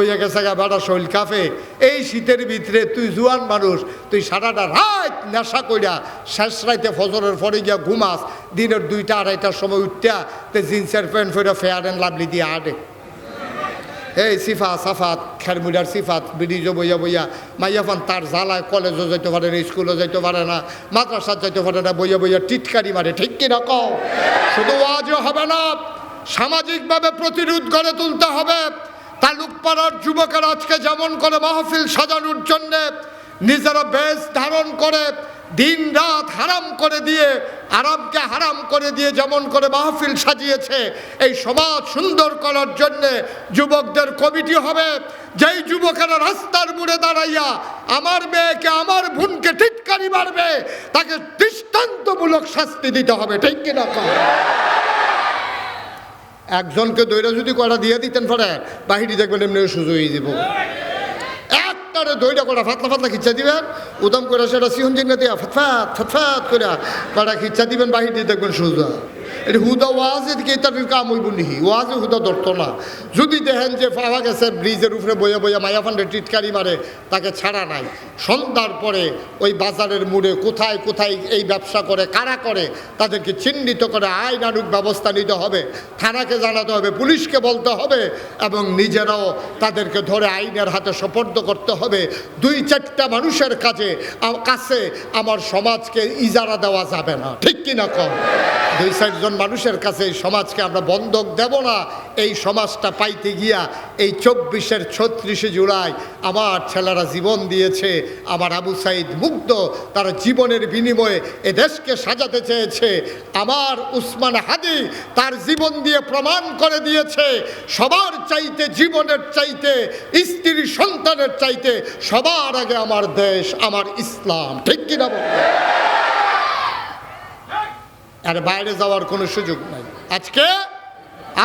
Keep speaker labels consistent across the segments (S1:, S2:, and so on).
S1: হইয়া গেছে গা শৈল কাফে। এই শীতের ভিতরে তুই জুয়ান মানুষ, তুই সারাটা রাত নেশা কইরা শেষ রাইতে ফজরের পরে গিয়া ঘুমাস, দিনের দুইটা, আড়াইটার সময় উঠটা তে জিন্সের প্যান্ট ফেরা ফেয়ার অ্যান্ড লাভলি দিয়ে আডে এই সিফা সাফাত খেরমুডার সিফাত বিডিজো বইয়া বইয়া মাইয়াফান তার জ্বালায় কলেজও যাইতে পারে না স্কুলও যাইতে পারে না মাদ্রাসার যাইতে পারে না, বইয়া বইয়া টিটকারি মারে, ঠিক কিনা কও? শুধু আজও হবে না, সামাজিকভাবে প্রতিরোধ গড়ে তুলতে হবে। তালুক পাড়ার যুবকের আজকে যেমন করে মাহফিল সাজানোর জন্যে নিজেরা বেশ ধারণ করে, দিন রাত হারাম করে দিয়ে আরামকে হারাম করে দিয়ে যেমন করে মাহফিল সাজিয়েছে, এই সমাজ সুন্দর করার জন্যে যুবকদের কমিটি হবে যেই যুবকেরা রাস্তার মুড়ে দাঁড়াইয়া আমার মেয়েকে, আমার বোনকে টিটকারি মারবে, তাকে দৃষ্টান্তমূলক শাস্তি দিতে হবে, ঠিক কিনা? একজনকে দৈরা যদি কটা দিয়ে দিতেন পারে বাহিরি দেখবেন এমনি সুযোগ হয়ে যাব একটারে দৈরা কটা ফাতলা ফাতলা খিচ্ছা দিবেন, উদম করে সেটা সিহন জিঙ্গা দিয়া ফতফাত ফতফাত করে কটা খিচ্ছা দিবেন, বাহির দেখবেন সুজা এটা হুদা ওয়াজে দিকে তার কাম হইব নিহি। ওয়াজে হুদা ধরতো না। যদি দেখেন যে পাওয়া গেছে, ব্রিজের উপরে বইয়া বইয়া মায়াফান্ডে টিটকারি মারে, তাকে ছাড়া নাই। সন্ধ্যার পরে ওই বাজারের মোড়ে কোথায় কোথায় এই ব্যবসা করে, কারা করে, তাদেরকে চিহ্নিত করে আইনানুক ব্যবস্থা নিতে হবে, থানাকে জানাতে হবে, পুলিশকে বলতে হবে, এবং নিজেরাও তাদেরকে ধরে আইনের হাতে সোপর্দ করতে হবে। দুই চারটা মানুষের কাছে কাছে আমার সমাজকে ইজারা দেওয়া যাবে না। ঠিক কি না কম? দুই চারজন মানুষের কাছে এই সমাজকে আমরা বন্ধক দেব না। এই সমাজটা পাইতে গিয়া এই চব্বিশের ছত্রিশে জুলাই আমার ছেলেরা জীবন দিয়েছে। আমার আবু সাইদ মুগ্ধ, তারা জীবনের বিনিময়ে এ দেশকে সাজাতে চেয়েছে। আমার উসমান হাদি তার জীবন দিয়ে প্রমাণ করে দিয়েছে, সবার চাইতে, জীবনের চাইতে, স্ত্রী সন্তানের চাইতে সবার আগে আমার দেশ, আমার ইসলাম। ঠিক কিনা বলব? আর বাইরে যাওয়ার কোনো সুযোগ নাই। আজকে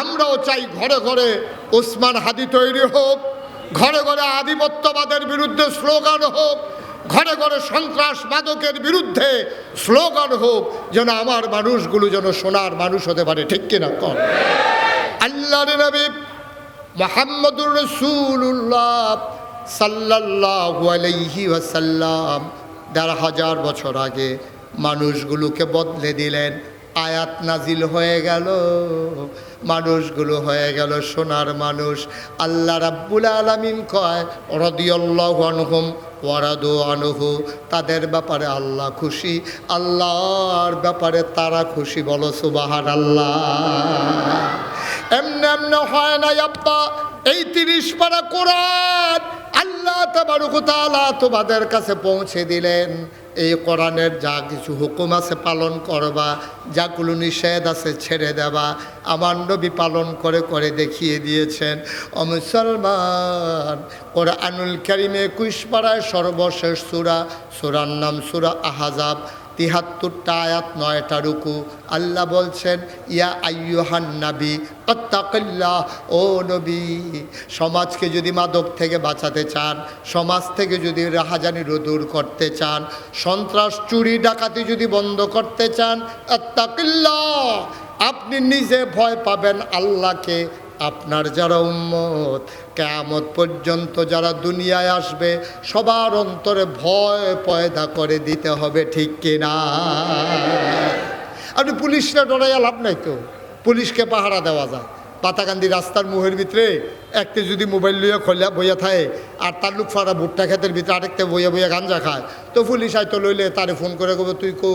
S1: আমরাও চাই ঘরে ঘরে ওসমান হাদি তৈরি হোক, ঘরে ঘরে আধিপত্যবাদের বিরুদ্ধে স্লোগান হোক, ঘরে ঘরে সন্ত্রাস মাদকের বিরুদ্ধে স্লোগান হোক, যেন আমার মানুষগুলো যেন সোনার মানুষ হতে পারে, ঠিক কিনা কর আল্লাহ নবী মোহাম্মদুর রসুল্লাহ আলাইহি ওয়াসাল্লাম, দেড় হাজার বছর আগে মানুষগুলোকে বদলে দিলেন। আয়াত নাজিল হয়ে গেল, মানুষগুলো হয়ে গেল সোনার মানুষ। আল্লাহ রাব্বুল আলামিন কয়, রদিয়াল্লাহু আনহুম ওয়ারাদু আনহু। তাদের ব্যাপারে আল্লাহ খুশি, আল্লাহর ব্যাপারে তারা খুশি বলো সুবাহান আল্লাহ এমনি এমনি হয় না আব্বা এই তিরিশ পারা কোরআন আল্লাহ তাবারুকতালা তোমাদের কাছে পৌঁছে দিলেন। এই কোরআনের যা কিছু হুকুম আছে পালন করবা যা যাগুলো নিষেধ আছে ছেড়ে দেবা, আমার নবী পালন করে করে দেখিয়ে দিয়েছেন। ও মুসলমান, কোরআনুল করিমে কুশপাড়ায় সর্বশেষ সুরা, সুরার নাম সুরা আহাজাব। তিহাত্তরটা আয়াত, নয়টা রুকু। আল্লাহ বলছেন, ইয়া আইয়ুহান নাবি অত্তাকিল্লাহ ও নবী। সমাজকে যদি মাদক থেকে বাঁচাতে চান, সমাজ থেকে যদি রাহাজানি দূর করতে চান, সন্ত্রাস, চুরি, ডাকাতি যদি বন্ধ করতে চান অত্তাকিল্লাহ আপনি নিজে ভয় পাবেন আল্লাহকে। আপনার যারা উম্মত, কেয়ামত পর্যন্ত যারা দুনিয়ায় আসবে, সবার অন্তরে ভয় পয়দা করে দিতে হবে, ঠিক কিনা আপনি পুলিশরা ডরাইয়া লাভ নাই তো? পুলিশকে পাহারা দেওয়া যায়। পাতাকান্দি রাস্তার মুহের ভিতরে একটি যদি মোবাইল লইয়া খোলা বইয়া থাকে, আর তার লোক ফাড়া ভুট্টা ক্ষেতের ভিতরে আরেকটা বইয়া বইয়া গাঞ্জা খায়, তো পুলিশ হয়তো লইলে তারে ফোন করে কবে তুই কো?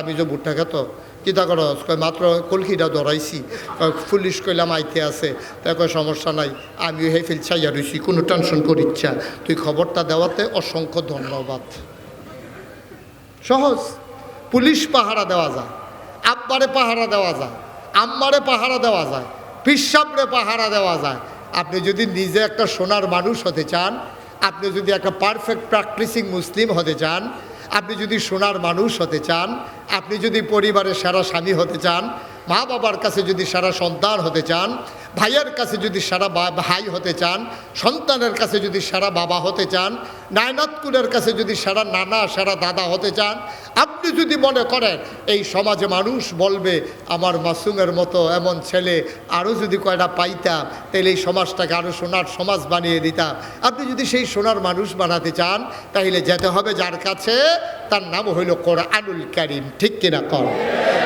S1: আমি যে ভুট্টা খেত। কিতা করস কয় মাত্র কলকিটা ধরাইছি পুলিশ কইলাম আইতে আছে। তাই কয়, সমস্যা নাই। আমিও হে ফিল চাইয়া রইছি কোনো টেনশন করিচ্ছা তুই খবরটা দেওয়াতে অসংখ্য ধন্যবাদ। সহজ। পুলিশ পাহারা দেওয়া যায়। আব্বারে পাহারা দেওয়া যায়। আম্মারে পাহারা দেওয়া যায়। পিসাবরে পাহারা দেওয়া যায়। আপনি যদি নিজে একটা সোনার মানুষ হতে চান, আপনি যদি একটা পারফেক্ট প্র্যাকটিসিং মুসলিম হতে চান আপনি যদি সোনার মানুষ হতে চান আপনি যদি পরিবারের সেরা স্বামী হতে চান মা বাবার কাছে যদি সারা সন্তান হতে চান, ভাইয়ের কাছে যদি সারা ভাই হতে চান, সন্তানের কাছে যদি সারা বাবা হতে চান নায়নাতকুলের কাছে যদি সারা নানা, সারা দাদা হতে চান, আপনি যদি মনে করেন, এই সমাজে মানুষ বলবে, আমার মাসুমের মতো এমন ছেলে আরও যদি কয়টা পাইতাম তাহলে এই সমাজটাকে আরও সোনার সমাজ বানিয়ে দিতাম। আপনি যদি সেই সোনার মানুষ বানাতে চান তাহলে যেতে হবে যার কাছে, তার নাম হইল কোরআনুল করিম। ঠিক কিনা কর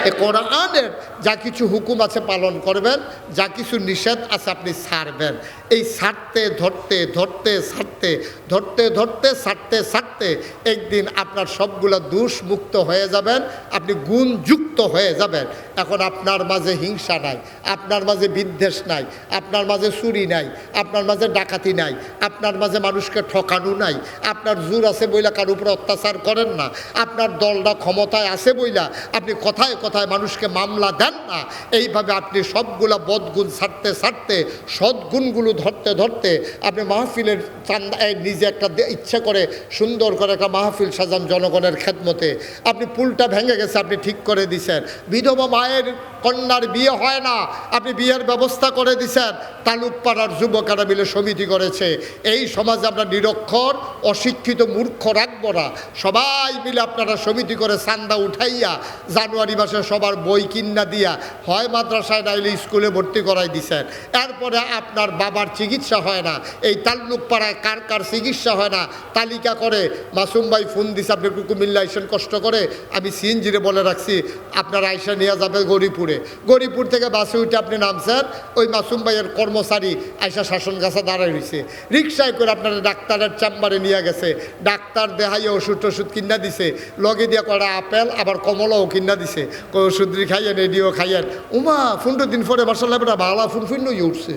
S1: এই কোরআনের যা কিছু হুকুম আছে পালন করবেন, যা কিছু নিষেধ আছে আপনি ছাড়বেন। এই ছাড়তে, ধরতে ধরতে, ছাড়তে, ধরতে ধরতে, ছাড়তে ছাড়তে একদিন আপনার সবগুলো দোষ মুক্ত হয়ে যাবেন, আপনি গুণযুক্ত হয়ে যাবেন। এখন আপনার মাঝে হিংসা নাই, আপনার মাঝে বিদ্বেষ নাই, আপনার মাঝে চুরি নাই, আপনার মাঝে ডাকাতি নাই, আপনার মাঝে মানুষকে ঠকানো নাই, আপনার জোর আছে বইলা কার উপরে অত্যাচার করেন না, আপনার দলটা ক্ষমতায় আছে বইলা আপনি কথায় কথায় মানুষকে মামলা দেন না। এইভাবে আপনি সবগুলা বদগুণ ছাড়তে ছাড়তে, সদ্গুণগুলো ধরতে ধরতে আপনি মাহফিলের চান্দা নিজে একটা ইচ্ছে করে সুন্দর করে একটা মাহফিল সাজান জনগণের খেদমতে। আপনি পুলটা ভেঙে গেছে, আপনি ঠিক করে দিছেন। বিধবা মায়ের কন্যার বিয়ে হয় না, আপনি বিয়ের ব্যবস্থা করে দিছেন। তালুক পাড়ার যুবকেরা মিলে সমিতি করেছে। এই সমাজে আমরা নিরক্ষর, অশিক্ষিত মূর্খ রাখব না। সবাই মিলে আপনারা সমিতি করে চান্দা উঠাইয়া জানুয়ারি মাসে সবার বই কিন্না দিয়া হয় মাদ্রাসায় নাইলে স্কুলে ভর্তি করাই দিছেন। এরপরে আপনার বাবার চিকিৎসা হয় না, এই তাল্লুক পাড়ায় কার কার চিকিৎসা হয় না, তালিকা করে, মাসুম ভাই ফোন দিছে, আপনি একটু কুমিল্লা আইসেন কষ্ট করে, আমি সিএনজিরে বলে রাখছি, আপনার আইসা নিয়ে যাবে গরিপুরে। গরিপুর থেকে বাসে উঠে আপনি নামছেন, ওই মাসুম ভাইয়ের কর্মচারী আইসা শাসন গাছা দাঁড়ায় রয়েছে রিক্সায় করে আপনার ডাক্তারের চেম্বারে নিয়ে গেছে, ডাক্তার দেহাইয়ে ওষুধ টষুধ কিনা দিছে, লগে দিয়ে করা আপেল, আবার কমলাও কিনা দিছে। কই ওষুধ খাইয়েন, এডিও খাইয়েন। উমা, পনেরো দিন পরে মার্শাল্লাহ বেটা ভালো ফুন ফুন উঠছে।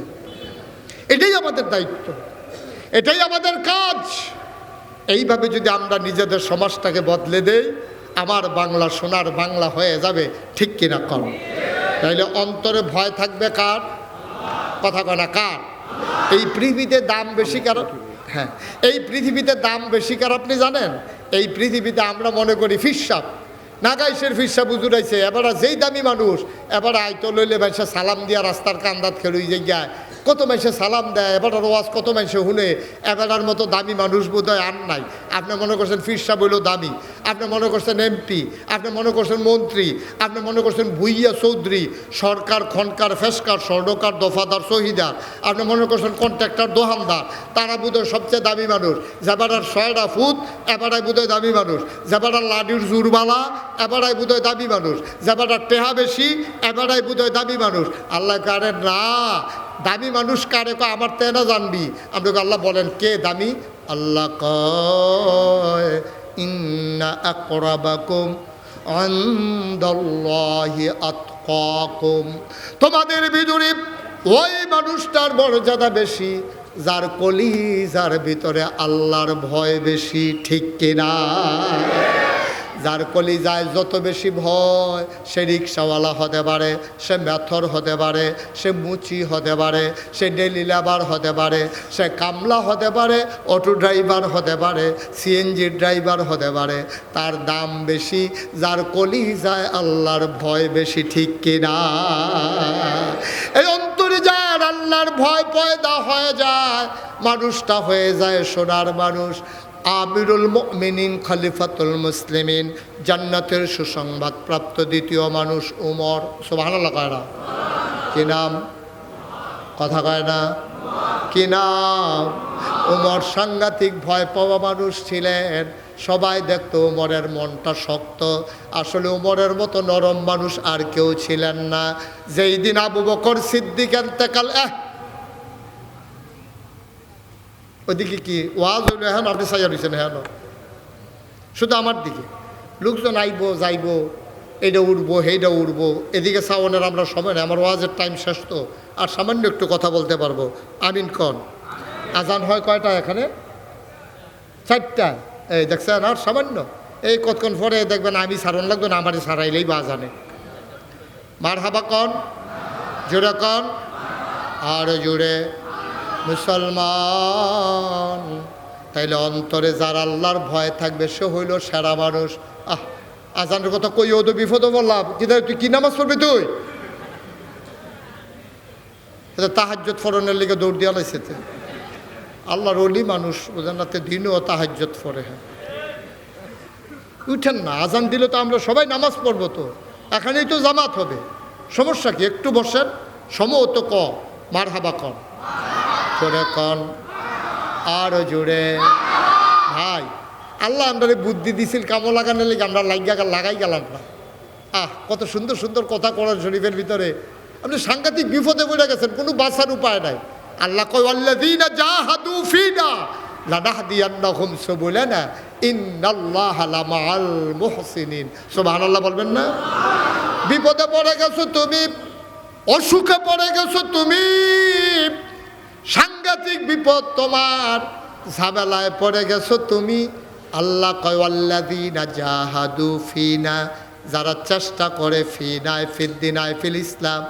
S1: এটাই আমাদের দায়িত্ব। এটাই আমাদের কাজ। এইভাবে যদি আমরা নিজেদের সমাজটাকে বদলে দেই, আমার বাংলা সোনার বাংলা হয়ে যাবে, ঠিক কিনা কম তাইলে অন্তরে ভয় থাকবে কার? কথা কয় না, কার? এই পৃথিবীতে দাম বেশি কার হ্যাঁ এই পৃথিবীতে দাম বেশি কার আপনি জানেন? এই পৃথিবীতে আমরা মনে করি ফিসাব নাগাইশের ফিসা বুজুরাইছে এবার যেই দামি মানুষ, এবার আয়তো লইলে ভাইসা সালাম দিয়া রাস্তার কান্দাত খেলুই জায়গায় কত মানুষে সালাম দেয় এবার ওয়াজ কত মানুষে শুনে এবারার মতো দামি মানুষ বোধ হয় আর নাই। আপনি মনে করছেন ফিরসা বইলেও দামি, আপনি মনে করছেন এমপি আপনি মনে করছেন মন্ত্রী, আপনি মনে করছেন ভুইয়া চৌধুরী, সরকার খনকার ফেসকার, স্বর্ণকার দফাদার শহীদার আপনি মনে করছেন কন্ট্রাক্টর দোহানদার, তারা বোধহয় সবচেয়ে দামি মানুষ। যেবারার ছয়টা ফুট এবারাই বোধহয় দামি মানুষ। যেবারার লাডির জুরবালা এবারাই বোধহয় দামি মানুষ। যেবারার টেহা বেশি এবারাই বোধহয় দামি মানুষ। আল্লাহ কারের না, দামি মানুষ কারে কয়, আমার তেনা জানবি। আপনাকে আল্লাহ বলেন, কে দামি? আল্লাহ কয় তোমাদের ভিতরে ওই মানুষটার মর্যাদা বেশি, যার কলি যার ভিতরে আল্লাহর ভয় বেশি, ঠিক কিনা? যার কলি যায় যত বেশি ভয়, সে রিক্সাওয়ালা হতে পারে, সে মেথর হতে পারে, সে মুচি হতে পারে, সে ডেলি লেবার হতে পারে, সে কামলা হতে পারে অটো ড্রাইভার হতে পারে সিএনজি ড্রাইভার হতে পারে। তার দাম বেশি, যার কলি যায় আল্লাহর ভয় বেশি, ঠিক কিনা? এই অন্তরে যার আল্লাহর ভয় পয়দা হয়ে যায়, মানুষটা হয়ে যায় সোনার মানুষ। আমিরুল মিনিন খলিফাতুল মুসলিমিন, জান্নাতের সুসংবাদ প্রাপ্ত দ্বিতীয় মানুষ উমর। সোভান কয় না? কি নাম? কথা কয় না? কি নাম? উমর সাংঘাতিক ভয় পাওয়া মানুষ ছিলেন। সবাই দেখতো উমরের মনটা শক্ত। আসলে উমরের মতো নরম মানুষ আর কেউ ছিলেন না। যেই দিন আবু বকর সিদ্দিক এতেকাল এহ ওদিকে কি? ওয়াজ হইল হ্যাঁ আপনি সাজা রয়েছেন হ্যাঁ শুধু আমার দিকে। লোকজন আইব, যাইব এইটা উঠবো সেইটা উঠবো এদিকে সাওনের আমরা সময় নেই, আমার ওয়াজের টাইম শেষ তো। আর সামান্য একটু কথা বলতে পারব। আমিন কন? আজান হয় কয়টা এখানে? চারটা। এই দেখছেন, আর সামান্য? এই কতক্ষণ পরে দেখবেন আমি সারণ লাগবে না, আমারই সারাইলেই বা জানে। মার হাবা কন? জোরে কন? আর জোরে। মুসলমান। তাইলে অন্তরে যার আল্লাহর ভয় থাকবে, সে হইল সেরা মানুষ। আহ, আজানের কথা কই ও তো বিপদ বললাম। কিন্তু তুই কি নামাজ পড়বি তুই? এটা তাহাজ্জত ফরনের লিগে দৌড় দিয়া লাইছেতে আল্লাহর অলি মানুষ ওজানাতে দিনও তাহাজ্জত ফরে হ্যাঁ। উঠেন না, আজান দিলে তো আমরা সবাই নামাজ পড়ব তো। এখানেই তো জামাত হবে। সমস্যা কি? একটু বসেন সমত ক মার হাবা কন জোরে কন আরও জোরে। ভাই, আল্লাহ আমরা বুদ্ধি দিছিল কামো লাগানোর লেগে আমরা লাগাই লাগাই গেলাম না। আহ, কত সুন্দর সুন্দর কথা করার শরীফের ভিতরে। আপনি সাংঘাতিক বিপদে পড়ে গেছেন, কোনো বাঁচার উপায় নাই। আল্লাহ কয় ইন্নাল্লাহা লামাআল মুহসিনিন। সুবহানাল্লাহ বলবেন না? বিপদে পড়ে গেছো তুমি, অসুখে পড়ে গেছো তুমি। সাংঘাতিক বিপদ তোমার। ঝামেলায় পড়ে গেছো তুমি। আল্লাহ কয়াল্লাদিনা জাহাদু ফিনা। যারা চেষ্টা করে ফিনায় ফিদ্দিনায় ফিল ইসলাম,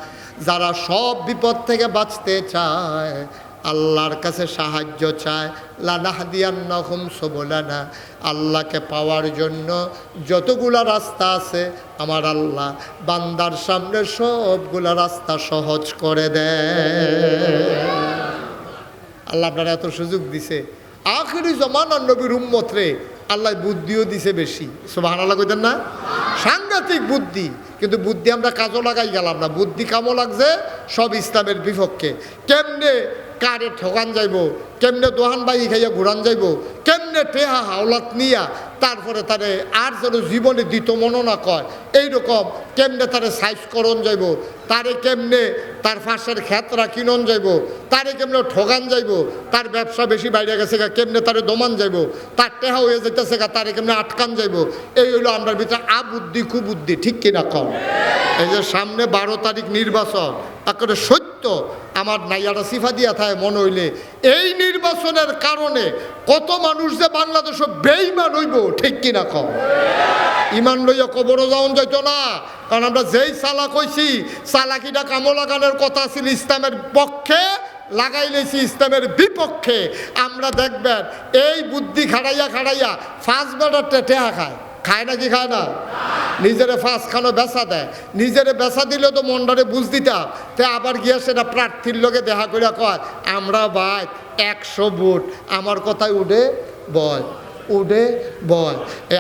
S1: যারা সব বিপদ থেকে বাঁচতে চায়, আল্লাহর কাছে সাহায্য চায়। লানাহাদিয়ান্নহুম সবলানা। আল্লাহকে পাওয়ার জন্য যতগুলা রাস্তা আছে, আমার আল্লাহ বান্দার সামনে সবগুলা রাস্তা সহজ করে দেয়। আল্লাহ আপনারা এত সুযোগ দিছে। আখেরি জমানার নবীর উম্মত রে আল্লাহ বুদ্ধিও দিছে বেশি। সোভান আল্লাহ কইতেন না? সাংঘাতিক বুদ্ধি। কিন্তু বুদ্ধি আমরা কাজও লাগাই গেলাম না। বুদ্ধি কামও লাগছে, সব ইসলামের বিপক্ষে। কেমনে কারে ঠকান যাইব? কেমনে দোহান বাই খাইয়া ঘুরান যাইব? কেমনে টেহা হাওলাত নিয়া তারপরে তারে আর যেন জীবনে দিত মনো না কয়। এইরকম কেমনে তারে সাইজ করন যাইব? তারে কেমনে তার ফাঁসের ক্ষেত্রা কিনন যাইব? তারে কেমনে ঠগান যাইব? তার ব্যবসা বেশি বাইরে গেছে গা, কেমনে তারে দমান যাইব? তার টেহা হয়ে যেতেছে গা, তারে কেমনে আটকান যাইব? এই হইল আমরা ভিতরে আবুদ্ধি কুবুদ্ধি ঠিক কিনা কম? এই যে সামনে বারো তারিখ নির্বাচন একেবারে সত্য আমার নাইয়ারা সিফা দিয়া থাকে মনে হইলে এই নির্বাচনের কারণে কত মানুষ যে বাংলাদেশ বেইমান হইব, ঠিক কিনা কম ইমান লইয়া কবরও যাওন যাইতো না, কারণ আমরা যেই চালা কইছি চালাকিটা কামো লাগানোর কথা ছিল ইসলামের পক্ষে, লাগাই লেছি ইসলামের বিপক্ষে। আমরা দেখবেন, এই বুদ্ধি খাড়াইয়া খাড়াইয়া ফার্স্ট বেড়ার টেহা খায়। খায় না কি খায় না? নিজেরে ফাঁস খানো বেচা দেয়। নিজেরে বেচা দিলে তো মন্ডারে বুঝ দিতাম তে আবার গিয়া সেটা প্রার্থীর লোকে দেখা করে কয়, আমরা ভাই একশো বুট আমার কথায় উঠে বল উঠে বল। এ